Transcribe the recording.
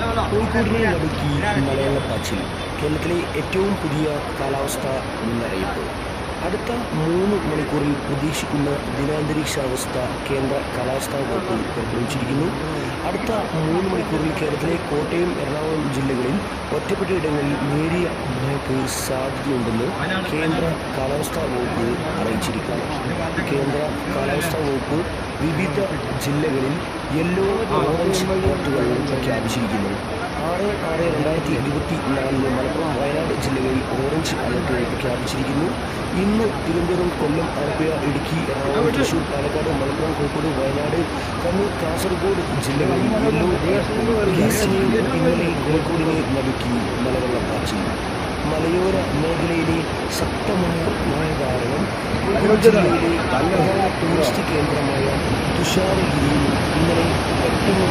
കോഴിക്കോടിനെ മലയാളപ്പാച്ചിൽ കേരളത്തിലെ ഏറ്റവും പുതിയ കാലാവസ്ഥ മുന്നറിയിപ്പ്. അടുത്ത മൂന്ന് മണിക്കൂറിൽ പ്രതീക്ഷിക്കുന്ന ദിനാന്തരീക്ഷാവസ്ഥ കേന്ദ്ര കാലാവസ്ഥാ വകുപ്പ് പുറപ്പെടുവിച്ചിരിക്കുന്നു. അടുത്ത മൂന്ന് മണിക്കൂറിൽ കേരളത്തിലെ കോട്ടയം എറണാകുളം ജില്ലകളിൽ ഒറ്റപ്പെട്ട ഇടങ്ങളിൽ നേരിയ മഴയ്ക്ക് സാധ്യതയുണ്ടെന്ന് കേന്ദ്ര കാലാവസ്ഥാ വകുപ്പ് അറിയിച്ചിരിക്കുന്നു. കേന്ദ്ര കാലാവസ്ഥാ വകുപ്പ് വിവിധ ജില്ലകളിൽ യെല്ലോ ഓറഞ്ച് അലർട്ടുകൾ പ്രഖ്യാപിച്ചിരിക്കുന്നു. ആറ് ആറ് രണ്ടായിരത്തി ഇരുപത്തി നാലിന് മലപ്പുറം വയനാട് ജില്ലകളിൽ ഓറഞ്ച് അലർട്ട് പ്രഖ്യാപിച്ചിരിക്കുന്നു. ഇന്ന് തിരുവനന്തപുരം കൊല്ലം ആലപ്പുഴ ഇടുക്കി എറണാകുളം തൃശൂർ പാലക്കാട് മലപ്പുറം കോഴിക്കോട് വയനാട് കണ്ണൂർ കാസർഗോഡ് ജില്ലകളിൽ ഇന്നലെ കോഴിക്കോടിനെ നടുക്കി മലവെള്ളം കാച്ചി മലയോര മേഖലയിലെ ശക്തമായ മഴ കാരണം കോഴിക്കോട് ജില്ലയിലെ ടൂറിസ്റ്റ് കേന്ദ്രമായ തുഷാരഗിരിയിൽ ഇന്നലെ ചെയ്തു